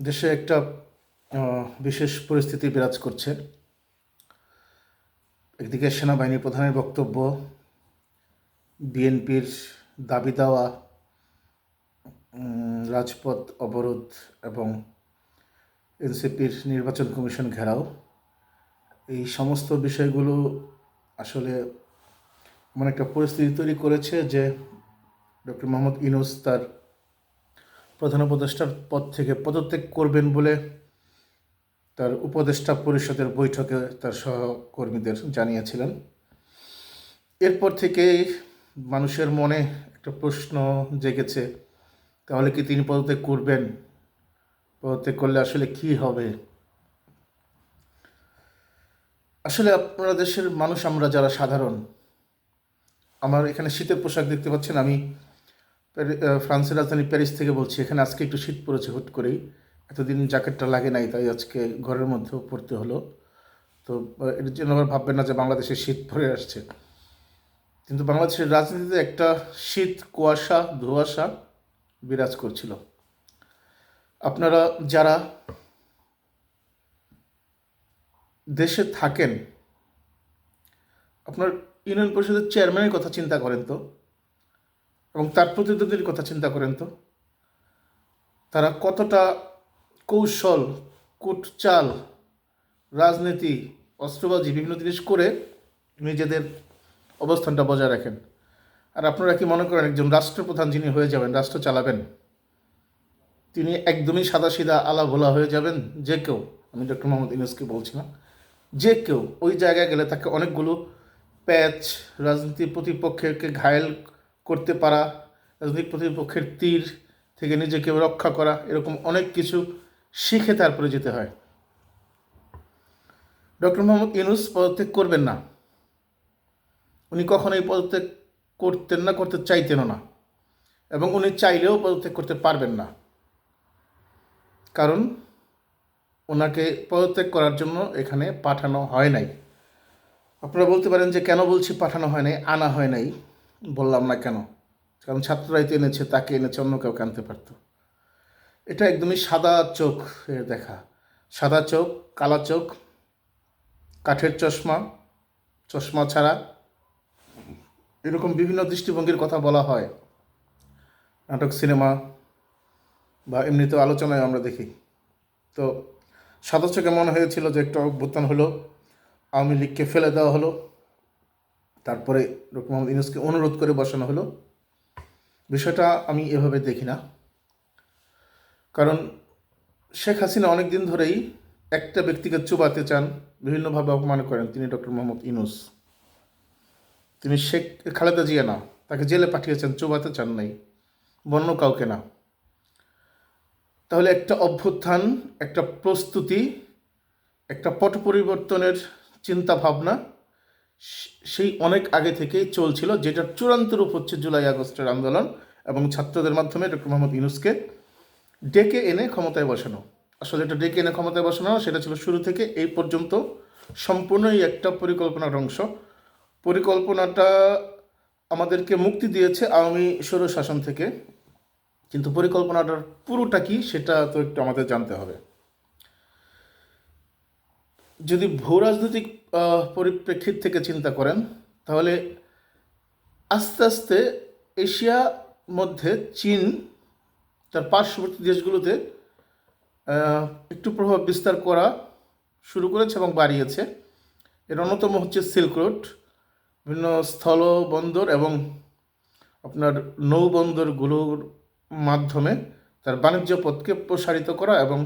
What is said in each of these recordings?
দেশে একটা বিশেষ পরিস্থিতি বিরাজ করছে। একদিকে সেনাবাহিনী প্রধানের বক্তব্য, বিএনপির দাবি দেওয়া রাজপথ অবরোধ এবং এনসিপির নির্বাচন কমিশন ঘেরাও। এই সমস্ত বিষয়গুলো আসলে এমন একটা পরিস্থিতি তৈরি করেছে যে ডক্টর মোহাম্মদ ইনুস তার প্রধান উপদেষ্টার পদ থেকে পদত্যাগ করবেন বলে তার উপদেষ্টা পরিষদের বৈঠকে তার সহকর্মীদের জানিয়েছিলেন। এরপর থেকে মানুষের মনে একটা প্রশ্ন জেগেছে, তাহলে কি তিনি পদত্যাগ করবেন? পদত্যাগ করলে আসলে কি হবে? আসলে আপনারা দেশের মানুষ, আমরা যারা সাধারণ, আমার এখানে শীতের পোশাক দেখতে পাচ্ছেন, আমি ফ্রান্সের রাজধানী প্যারিস থেকে বলছি, এখানে আজকে একটু শীত পড়েছে হুট করেই। এতদিন জ্যাকেটটা লাগে নাই, তাই আজকে ঘরের মধ্যেও পড়তে হলো। তো এর জন্য আবার ভাববেন না যে বাংলাদেশে শীত পড়ে আসছে। কিন্তু বাংলাদেশের রাজনীতিতে একটা শীত, কুয়াশা, ধোঁয়াশা বিরাজ করছিল। আপনারা যারা দেশে থাকেন, আপনার ইউনিয়ন পরিষদের চেয়ারম্যানের কথা চিন্তা করেন তো। এবং তার প্রতিনিধিদের কথা চিন্তা করেন তো। তারা কতটা কৌশল, কুটচাল, রাজনীতি, অস্ত্রবাজি বিভিন্ন জিনিস করে নিজেদের অবস্থানটা বজায় রাখেন। আর আপনারা কি মনে করেন একজন রাষ্ট্রপ্রধান যিনি হয়ে যাবেন, রাষ্ট্র চালাবেন, তিনি একদমই সাদাসিধা আলা ভোলা হয়ে যাবেন? যে কেউ, আমি ডক্টর মোহাম্মদ ইউনুসকে বলছি না যে কেউ ওই জায়গায় গেলে তাকে অনেকগুলো প্যাচ, রাজনীতি প্রতিপক্ষকে ঘায়েল করতে পারা, রাজনৈতিক প্রতিপক্ষের তীর থেকে নিজেকে রক্ষা করা, এরকম অনেক কিছু শিখে তারপরে যেতে হয়। ডক্টর মোহাম্মদ ইউনুস পদত্যাগ করবেন না। উনি কখনোই পদত্যাগ করতেন না, করতে চাইতেনও না। এবং উনি চাইলেও পদত্যাগ করতে পারবেন না। কারণ ওনাকে পদত্যাগ করার জন্য এখানে পাঠানো হয় নাই। আপনারা বলতে পারেন যে কেন বলছি পাঠানো হয় নাই, আনা হয় নাই? বললাম না কেন? কারণ ছাত্ররাই তো এনেছে, তাকে এনেছে, অন্য কেউ আনতে পারতো। এটা একদমই সাদা চোখ এর দেখা। সাদা চোখ, কালা চোখ, কাঠের চশমা চশমা ছাড়া। এরকম বিভিন্ন দৃষ্টিভঙ্গির কথা বলা হয়। নাটক, সিনেমা বা এমনিতেও আলোচনায় আমরা দেখি। তো সাদা চোখে মনে হয়েছিল যে একটা অভ্যুত্থান হলো, আওয়ামী লীগকে ফেলে দেওয়া হলো। তারপরে ডক্টর মোহাম্মদ ইউনুসকে অনুরোধ করে বসানো হলো। বিষয়টা আমি এভাবে দেখি না। কারণ শেখ হাসিনা অনেক দিন ধরেই একটা ব্যক্তিকে চুবাতে চান, বিভিন্নভাবে অপমান করেন তিনি ডক্টর মোহাম্মদ ইউনুস। তিনি শেখ খালেদা জিয়া না, তাকে জেলে পাঠিয়েছেন, চুবাতে চান নাই, বন্য কাউকে না। তাহলে একটা অভ্যুত্থান, একটা প্রস্তুতি, একটা পট পরিবর্তনের চিন্তা ভাবনা সেই অনেক আগে থেকেই চলছিল যেটার চূড়ান্ত রূপ হচ্ছে জুলাই আগস্টের আন্দোলন এবং ছাত্রদের মাধ্যমে ডক্টর মোহাম্মদ ইউনুসকে ডেকে এনে ক্ষমতায় বসানো। আসলে এটা ডেকে এনে ক্ষমতায় বসানো সেটা ছিল শুরু থেকে এই পর্যন্ত সম্পূর্ণই একটা পরিকল্পনার অংশ। পরিকল্পনাটা আমাদেরকে মুক্তি দিয়েছে আওয়ামী স্বৈর শাসন থেকে। কিন্তু পরিকল্পনাটার পুরোটা কি, সেটা তো একটু আমাদের জানতে হবে। যদি ভূ রাজনৈতিক পরিপ্রেক্ষিত থেকে চিন্তা করেন, তাহলে আস্তে আস্তে এশিয়া মধ্যে চীন, তার পার্শ্ববর্তী দেশগুলোতে একটু প্রভাব বিস্তার করা শুরু করেছে এবং বাড়িয়েছে। এর অন্যতম হচ্ছে সিল্ক রোড, বিভিন্ন স্থল বন্দর এবং আপনার নৌবন্দরগুলোর মাধ্যমে তার বাণিজ্য পথকে প্রসারিত করা এবং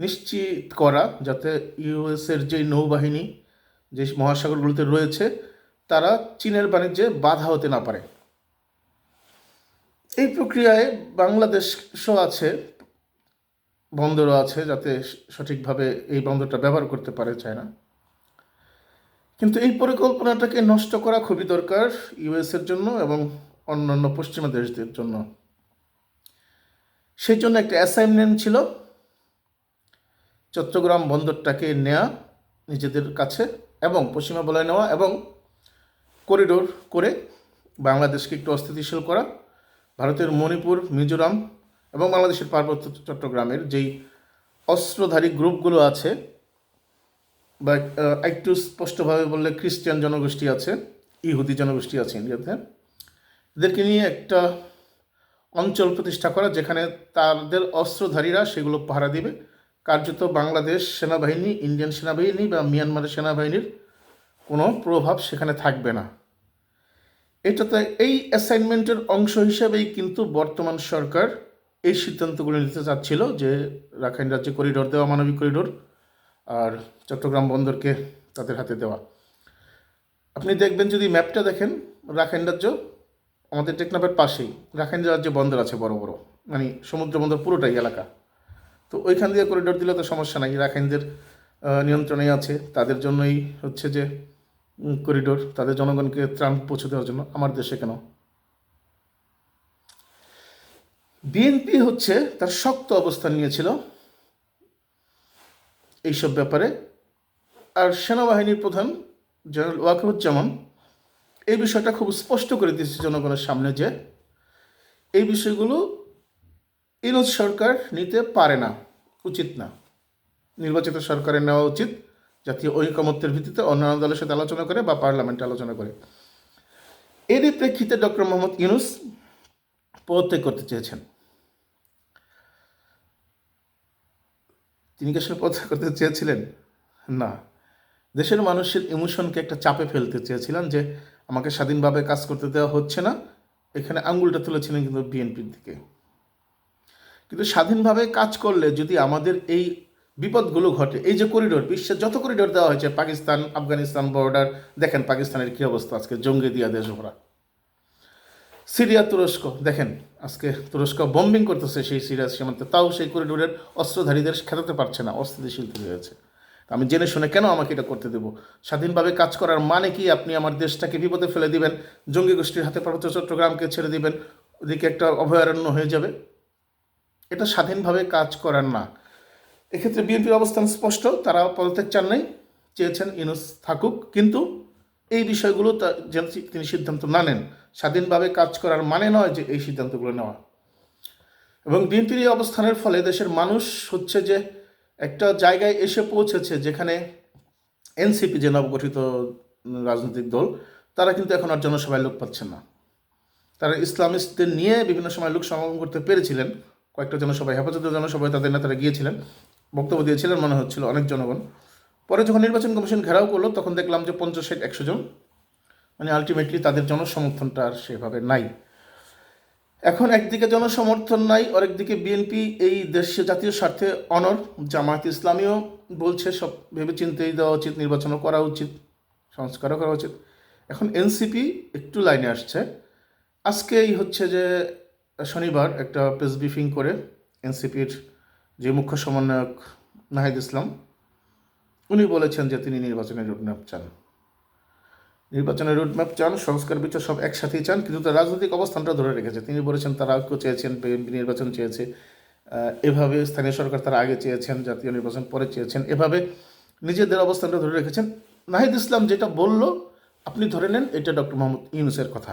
নিশ্চিত করা যাতে ইউএসের যে নৌবাহিনী, যে মহাসাগরগুলোতে রয়েছে, তারা চীনের বাণিজ্যে বাধা হতে না পারে। এই প্রক্রিয়ায় বাংলাদেশও আছে, বন্দরও আছে, যাতে সঠিকভাবে এই বন্দরটা ব্যবহার করতে পারে চায়না। কিন্তু এই পরিকল্পনাটাকে নষ্ট করা খুবই দরকার ইউএসের জন্য এবং অন্যান্য পশ্চিমা দেশদের জন্য। সেই জন্য একটা অ্যাসাইনমেন্ট ছিল চট্টগ্রাম বন্দরটাকে নেওয়া নিজেদের কাছে এবং পশ্চিমা বলয় নেওয়া এবং করিডোর করে বাংলাদেশকে একটু অস্থিতিশীল করা, ভারতের মণিপুর, মিজোরাম এবং বাংলাদেশের পার্বত্য চট্টগ্রামের যেই অস্ত্রধারী গ্রুপগুলো আছে বা একটু স্পষ্টভাবে বললে খ্রিস্টান জনগোষ্ঠী আছে, ইহুদি জনগোষ্ঠী আছে ইন্ডিয়াতে, এদেরকে নিয়ে একটা অঞ্চল প্রতিষ্ঠা করা যেখানে তাদের অস্ত্রধারীরা সেগুলো পাহারা দিবে। কার্যত বাংলাদেশ সেনাবাহিনী, ইন্ডিয়ান সেনাবাহিনী বা মিয়ানমারের সেনাবাহিনীর কোনো প্রভাব সেখানে থাকবে না। এটাতে এই অ্যাসাইনমেন্টের অংশ হিসেবেই কিন্তু বর্তমান সরকার এই সিদ্ধান্তগুলো নিতে চাচ্ছিল যে রাখাইন রাজ্যে করিডোর দেওয়া, মানবিক করিডোর আর চট্টগ্রাম বন্দরকে তাদের হাতে দেওয়া। আপনি দেখবেন যদি ম্যাপটা দেখেন, রাখাইন রাজ্য আমাদের টেকনাফের পাশেই। রাখাইন রাজ্যে বন্দর আছে বড় বড়। মানে সমুদ্র বন্দর পুরোটাই এলাকা। তো ওইখান দিয়ে করিডোর দিলে তো সমস্যা নাই। রাখাইনদের নিয়ন্ত্রণে আছে। তাদের জন্যই হচ্ছে যে করিডোর তাদের জনগণকে ত্রাণ পৌঁছে দেওয়ার জন্য আমার দেশে কেন? বিএনপি হচ্ছে তার শক্ত অবস্থান নিয়েছিল এইসব ব্যাপারে। আর সেনাবাহিনীর প্রধান জেনারেল ওয়াকিবুজ্জামান এই বিষয়টা খুব স্পষ্ট করে দিয়েছে জনগণের সামনে যে, এই বিষয়গুলো ইনোজ সরকার নিতে পারে না, উচিত না। নির্বাচিত সরকারের নেওয়া উচিত, জাতীয় ঐকমত্যের ভিত্তিতে অন্যান্য দলের সাথে আলোচনা করে বা পার্লামেন্টে আলোচনা করে। এরই প্রেক্ষিতে ডক্টর মোহাম্মদ ইউনুস পদত্যাগ করতে চেয়েছেন। তিনি কি আসলে পদত্যাগ করতে চেয়েছিলেন? না। দেশের মানুষের ইমোশনকে একটা চাপে ফেলতে চেয়েছিলেন যে, আমাকে স্বাধীনভাবে কাজ করতে দেওয়া হচ্ছে না। এখানে আঙ্গুলটা তুলেছিলেন কিন্তু বিএনপির দিকে। কিন্তু স্বাধীনভাবে কাজ করলে যদি আমাদের এই বিপদগুলো ঘটে, এই যে করিডোর, বিশ্বের যত করিডোর দেওয়া হয়েছে, পাকিস্তান, আফগানিস্তান বর্ডার দেখেন পাকিস্তানের কী অবস্থা আজকে, জঙ্গি দিয়া দেশ ওরা সিরিয়া, তুরস্ক, দেখেন আজকে তুরস্ক বম্বিং করতেছে সেই সিরিয়া সীমান্তে, তাও সেই করিডোরের অস্ত্রধারীদের খেতাতে পারছে না, অস্থিতিশীল তৈরি হয়েছে। আমি জেনে শুনে কেন আমাকে এটা করতে দেবো? স্বাধীনভাবে কাজ করার মানে কি? আপনি আমার দেশটাকে বিপদে ফেলে দিবেন, জঙ্গি গোষ্ঠীর হাতে পার্বত্য চট্টগ্রামকে ছেড়ে দিবেন, ওদিকে একটা অভয়ারণ্য হয়ে যাবে? এটা স্বাধীনভাবে কাজ করার না। এক্ষেত্রে বিএনপির অবস্থান স্পষ্ট, তারা পদত্যাগ চান নাই, চেয়েছেন ইনুস থাকুক, কিন্তু এই বিষয়গুলো যেন তিনি সিদ্ধান্ত না নেন। স্বাধীনভাবে কাজ করার মানে নয় যে এই সিদ্ধান্তগুলো নেওয়া। এবং বিএনপির এই অবস্থানের ফলে দেশের মানুষ হচ্ছে যে একটা জায়গায় এসে পৌঁছেছে, যেখানে এনসিপি যে নবগঠিত রাজনৈতিক দল, তারা কিন্তু এখন আর জনসভায় লোক পাচ্ছে না। তারা ইসলামিস্টদের নিয়ে বিভিন্ন সময় লোক সমাগম করতে পেরেছিলেন কয়েকটা জনসভায়, হেফাজতের জনসভায় তাদের নেতারা গিয়েছিলেন, বক্তব্য দিয়েছিলেন, মনে হচ্ছিল অনেক জনগণ। পরে যখন নির্বাচন কমিশন ঘেরাও করল, তখন দেখলাম যে পঞ্চাশ ষাট, একশো জন মানে আলটিমেটলি তাদের জনসমর্থনটা আর সেভাবে নাই। এখন একদিকে জনসমর্থন নাই, আরেকদিকে বিএনপি এই দেশে জাতীয় স্বার্থে অনর জামায়াত ইসলামীও বলছে সব ভেবে চিন্তেই দেওয়া উচিত, নির্বাচনও করা উচিত, সংস্কারও করা উচিত। এখন এনসিপি একটু লাইনে আসছে। আজকেই হচ্ছে যে শনিবার একটা প্রেস ব্রিফিং করে এনসিপির যে মুখ্য সমন্বয়ক নাহিদ ইসলাম, উনি বলেছেন যে তিনি নির্বাচনের রোডম্যাপ চান। নির্বাচনের রোডম্যাপ চান, সংস্কার বিচার সব একসাথেই চান, কিন্তু তার রাজনৈতিক অবস্থানটা ধরে রেখেছে। তিনি বলেছেন তারা ঐক্য চেয়েছেন, বিএনপি নির্বাচন চেয়েছে এভাবে স্থানীয় সরকার তারা আগে চেয়েছেন, জাতীয় নির্বাচন পরে চেয়েছেন, এভাবে নিজেদের অবস্থানটা ধরে রেখেছেন। নাহিদ ইসলাম যেটা বলল, আপনি ধরে নেন, এটা ডক্টর মোহাম্মদ ইউনুসের কথা।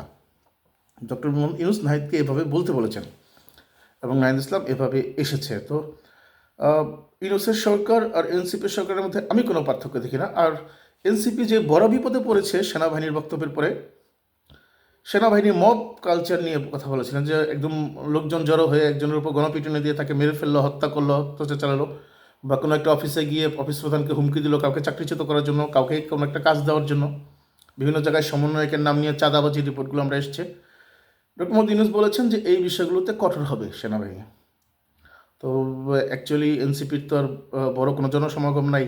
ডক্টর মোহাম্মদ ইউনুস নাহিদকে এভাবে বলতে বলেছেন এবং নাহিদ ইসলাম এভাবে এসেছে। তো ইউনুসের সরকার আর এনসিপির সরকারের মধ্যে আমি কোনো পার্থক্য দেখি না। আর এনসিপি যে বড় বিপদে পড়েছে সেনাবাহিনীর বক্তব্যের পরে, সেনাবাহিনী মব কালচার নিয়ে কথা বলেছিলেন যে একদম লোকজন জড়ো হয়ে একজনের উপর গণপিটুনি দিয়ে তাকে মেরে ফেলল, হত্যা করল, অত্যাচার চালালো বা কোনো একটা অফিসে গিয়ে অফিস প্রধানকে হুমকি দিল কাউকে চাকরিচ্যুত করার জন্য, কাউকে কোনো একটা কাজ দেওয়ার জন্য। বিভিন্ন জায়গায় সমন্বয়কের নাম নিয়ে চাঁদাবাজি রিপোর্টগুলো আমরা এসছে। ডক্টর মোহাম্মদ ইউনুস বলেছেন যে এই বিষয়গুলোতে কঠোর হবে সেনাবাহিনী। তো অ্যাকচুয়ালি এনসিপির তো আর বড় কোনো জনসমাগম নাই।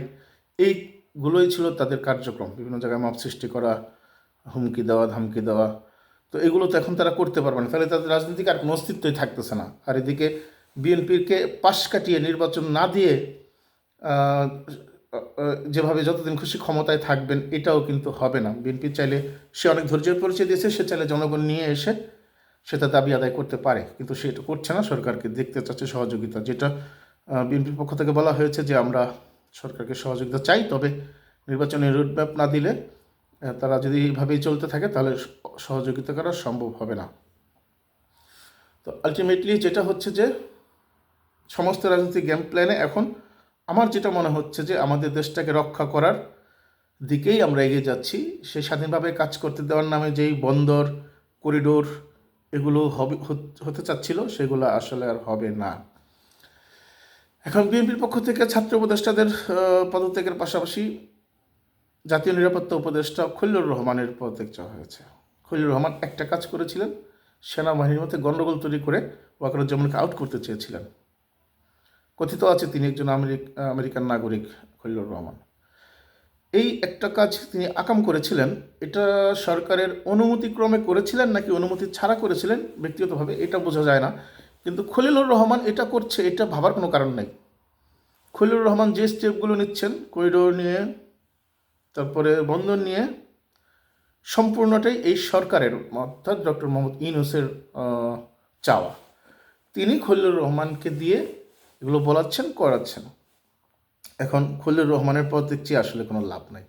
এইগুলোই ছিল তাদের কার্যক্রম। বিভিন্ন জায়গায় মাপ সৃষ্টি করা, হুমকি দেওয়া, ধামকি দেওয়া। তো এগুলো তো এখন তারা করতে পারবে না। তাহলে তাদের রাজনীতিক আর কোনো অস্তিত্বই থাকতেছে না। আর এদিকে বিএনপিকে পাশ কাটিয়ে নির্বাচন না দিয়ে যেভাবে যতদিন খুশি ক্ষমতায় থাকবেন, এটাও কিন্তু হবে না। বিএনপি চাইলে সে অনেক ধৈর্যের পরিচয় দিয়েছে, সে চাইলে জনগণ নিয়ে এসে সেটা দাবি আদায় করতে পারে, কিন্তু সে এটা করছে না। সরকারকে দেখতে চাচ্ছে সহযোগিতা, যেটা বিএনপির পক্ষ থেকে বলা হয়েছে যে আমরা সরকারকে সহযোগিতা চাই, তবে নির্বাচনের রুটম্যাপ না দিলে তারা যদি এইভাবেই চলতে থাকে, তাহলে সহযোগিতা করা সম্ভব হবে না। তো আলটিমেটলি যেটা হচ্ছে যে, সমস্ত রাজনৈতিক গেম প্ল্যানে এখন আমার যেটা মনে হচ্ছে যে, আমাদের দেশটাকে রক্ষা করার দিকেই আমরা এগিয়ে যাচ্ছি। সে স্বাধীনভাবে কাজ করতে দেওয়ার নামে যেই বন্দর, করিডোর এগুলো হবে, হতে চাচ্ছিল, সেগুলো আসলে আর হবে না। এখন বিএনপির পক্ষ থেকে ছাত্র উপদেষ্টাদের পদত্যাগের পাশাপাশি জাতীয় নিরাপত্তা উপদেষ্টা খলিলুর রহমানের পদত্যাগ চাওয়া হয়েছে। খলিলুর রহমান একটা কাজ করেছিলেন, সেনাবাহিনীর মধ্যে গণ্ডগোল তৈরি করে ওয়াকারুজ্জামানকে আউট করতে চেয়েছিলেন। কথিত আছে তিনি একজন আমেরিক, আমেরিকান নাগরিক খলিলুর রহমান। এই একটা কাজ তিনি আকাম করেছিলেন। এটা সরকারের অনুমতিক্রমে করেছিলেন নাকি অনুমতি ছাড়া করেছিলেন? ব্যক্তিগতভাবে এটা বোঝা যায় না। কিন্তু খলিলুর রহমান এটা করছে, এটা ভাবার কোনো কারণ নেই। খলিলুর রহমান যে স্টেপগুলো নিচ্ছেন, করিডোর নিয়ে, তারপরে বন্ধন নিয়ে, সম্পূর্ণটাই এই সরকারের, অর্থাৎ ডক্টর মোহাম্মদ ইউনুসের চাওয়া। তিনি খলিলুর রহমানকে দিয়ে এগুলো বলাচ্ছেন, করাচ্ছেন। এখন খলিলুর রহমানের পদত্যাগ চেয়ে আসলে কোনো লাভ নাই।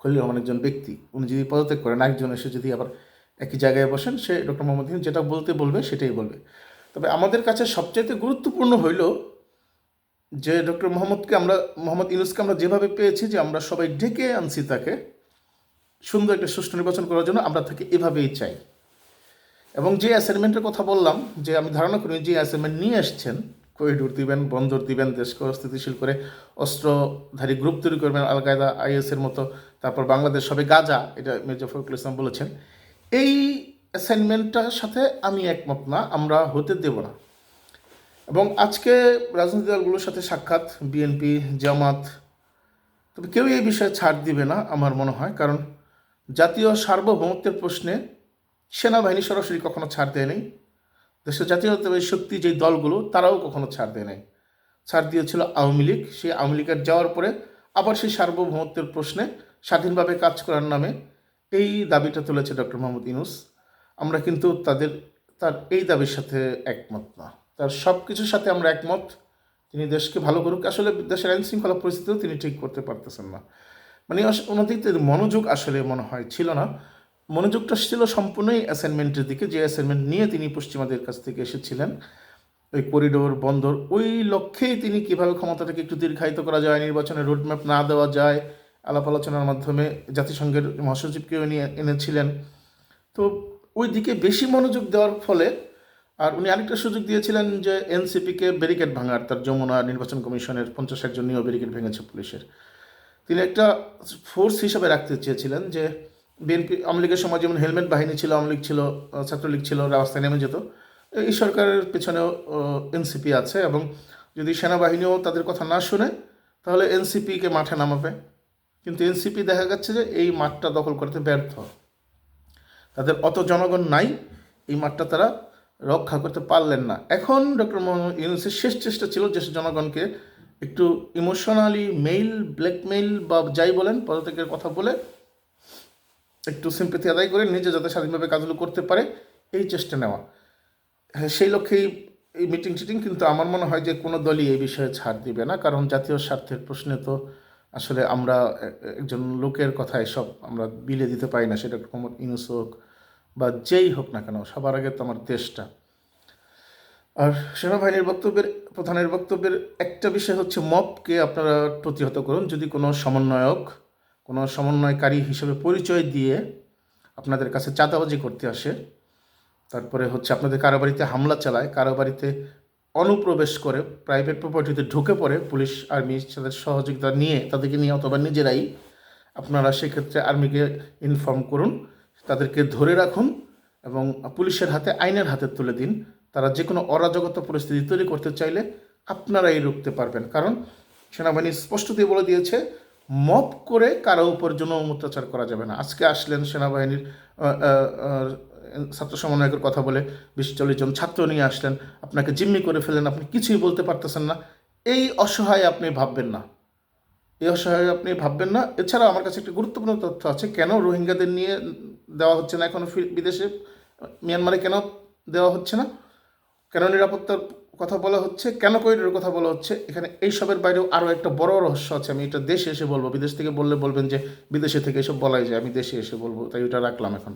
খলিল রহমান একজন ব্যক্তি, উনি যদি পদত্যাগ করেন একজন এসে যদি আবার একই জায়গায় বসেন, সে ডক্টর মোহাম্মদ যেটা বলতে বলবে, সেটাই বলবে। তবে আমাদের কাছে সবচাইতে গুরুত্বপূর্ণ হইল যে ডক্টর মোহাম্মদকে আমরা, মোহাম্মদ ইউনুসকে আমরা যেভাবে পেয়েছি যে আমরা সবাই ডেকে আনছি তাকে, সুন্দর একটা সুষ্ঠু নির্বাচন করার জন্য আমরা তাকে এভাবেই চাই। এবং যে অ্যাসাইনমেন্টের কথা বললাম, যে আমি ধারণা করি যে অ্যাসাইনমেন্ট নিয়ে আসছেন করিডোর দিবেন বন্দর দিবেন, দেশকে অস্থিতিশীল করে অস্ত্রধারী গ্রুপ তৈরি করবেন আল কায়দা আইএসের মতো, তারপর বাংলাদেশ সবে গাজা, এটা মির্জা ফখরুল ইসলাম বলেছেন। এই অ্যাসাইনমেন্টটার সাথে আমি একমত না, আমরা হতে দেব না। এবং আজকে রাজনৈতিক দলগুলোর সাথে সাক্ষাৎ বিএনপি জামাত, তবে কেউ এই বিষয়ে ছাড় দিবে না, আমার মনে হয়, কারণ জাতীয় সার্বভৌমত্বের প্রশ্নে সেনাবাহিনী সরাসরি কখনো ছাড় দেয় নাই দেশের জাতীয়তাবাদী শক্তি যেই দলগুলো, তারাও কখনো ছাড় দেয় নাই। ছাড় দিয়েছিল আওয়ামী লীগ। সেই আওয়ামী লীগের যাওয়ার পরে আবার সেই সার্বভৌমত্বের প্রশ্নে স্বাধীনভাবে কাজ করার নামে এই দাবিটা তুলেছে ডক্টর মোহাম্মদ ইনুস আমরা কিন্তু তাদের, তার এই দাবির সাথে একমত না। তার সব কিছুর সাথে আমরা একমত। তিনি দেশকে ভালো করুক। আসলে দেশের আইন শৃঙ্খলা পরিস্থিতিও তিনি ঠিক করতে পারতেছেন না। মানে ওনাদের মনোযোগ আসলে মনে হয় ছিল না। মনোযোগটা ছিল সম্পূর্ণই অ্যাসাইনমেন্টের দিকে। যে অ্যাসাইনমেন্ট নিয়ে তিনি পশ্চিমাদের কাছ থেকে এসেছিলেন, ওই করিডোর বন্দর, ওই লক্ষ্যেই তিনি কীভাবে ক্ষমতাটাকে একটু দীর্ঘায়িত করা যায়, নির্বাচনের রোডম্যাপ না দেওয়া যায়, আলাপ আলোচনার মাধ্যমে জাতিসংঘের মহাসচিবকেও নিয়ে এনেছিলেন। তো ওই দিকে বেশি মনোযোগ দেওয়ার ফলে, আর উনি আরেকটা সুযোগ দিয়েছিলেন যে এনসিপিকে ব্যারিকেড ভাঙার, তার যমুনা নির্বাচন কমিশনের পঞ্চাশ একজন নিয়েও ব্যারিকেড ভেঙেছে পুলিশের। তিনি একটা ফোর্স হিসাবে রাখতে চেয়েছিলেন যে বিএনপি, আওয়ামী লীগের সময় যেমন হেলমেট বাহিনী ছিল, আওয়ামী লীগ ছিল ছাত্রলীগ ছিল, রাস্তায় নেমে যেত, এই সরকারের পেছনেও এনসিপি আছে এবং যদি সেনাবাহিনীও তাদের কথা না শুনে, তাহলে এনসিপিকে মাঠে নামাবে। কিন্তু এনসিপি দেখা যাচ্ছে যে এই মাঠটা দখল করতে ব্যর্থ। তাদের অত জনগণ নাই, এই মাঠটা তারা রক্ষা করতে পারলেন না। এখন ডক্টর মোহাম্মদ ইউনুসের শেষ চেষ্টা ছিল যে জনগণকে একটু ইমোশনালি মেইল ব্ল্যাকমেইল বা যাই বলেন, পদত্যাগের কথা বলে একটু সিম্পেথি আদায় করে নিজে যাতে স্বাধীনভাবে কাজগুলো করতে পারে, এই চেষ্টা নেওয়া। হ্যাঁ সেই লক্ষ্যেই এই মিটিং টিটিং কিন্তু আমার মনে হয় যে কোনো দলই এই বিষয়ে ছাড় দিবে না, কারণ জাতীয় স্বার্থের প্রশ্নে তো আসলে আমরা একজন লোকের কথা এসব আমরা বিলে দিতে পারি না, সেটা মোহাম্মদ ইউনুস হোক বা যেই হোক না কেন, সবার আগে তো আমার দেশটা। আর সেনাবাহিনীর বক্তব্যের, প্রধানের বক্তব্যের একটা বিষয় হচ্ছে মপকে আপনারা প্রতিহত করুন, যদি কোনো সমন্বয়ক কোনো সমন্বয়কারী হিসেবে পরিচয় দিয়ে আপনাদের কাছে চাঁদাবাজি করতে আসে। তারপরে হচ্ছে আপনাদের কারও বাড়িতে হামলা চালায় কারও বাড়িতে অনুপ্রবেশ করে প্রাইভেট প্রপার্টিতে ঢুকে পড়ে, পুলিশ আর্মি তাদের সহযোগিতা নিয়ে, তাদেরকে নিয়ে অথবা নিজেরাই আপনারা সেক্ষেত্রে আর্মিকে ইনফর্ম করুন, তাদেরকে ধরে রাখুন এবং পুলিশের হাতে, আইনের হাতে তুলে দিন। তারা যে কোনো অরাজকতা পরিস্থিতি তৈরি করতে চাইলে আপনারাই রুখতে পারবেন। কারণ সেনাবাহিনী স্পষ্ট দিয়ে বলে দিয়েছে মপ করে কারও উপর জন্য অত্যাচার করা যাবে না। আজকে আসলেন সেনাবাহিনীর ছাত্র সমন্বয়কের কথা বলে বিশ চল্লিশ জন ছাত্র নিয়ে আসলেন। আপনাকে জিম্মি করে ফেলেন আপনি কিছুই বলতে পারতেছেন না। এই অসহায় আপনি ভাববেন না। এই অসহায় আপনি ভাববেন না। এছাড়া আমার কাছে একটি গুরুত্বপূর্ণ তথ্য আছে। কেন রোহিঙ্গাদের নিয়ে দেওয়া হচ্ছে না এখনও ফি- বিদেশে? মিয়ানমারে কেন দেওয়া হচ্ছে না? কেন নিরাপত্তার কথা বলা হচ্ছে, কেন করিডোরের কথা বলা হচ্ছে, এখানে এইসবের বাইরেও আরও একটা বড় রহস্য আছে। আমি এটা দেশে এসে বলব। বিদেশ থেকে বললে বলবেন যে, বিদেশে থেকে এসব বলাই যায়, আমি দেশে এসে বলব, তাই ওটা রাখলাম এখন।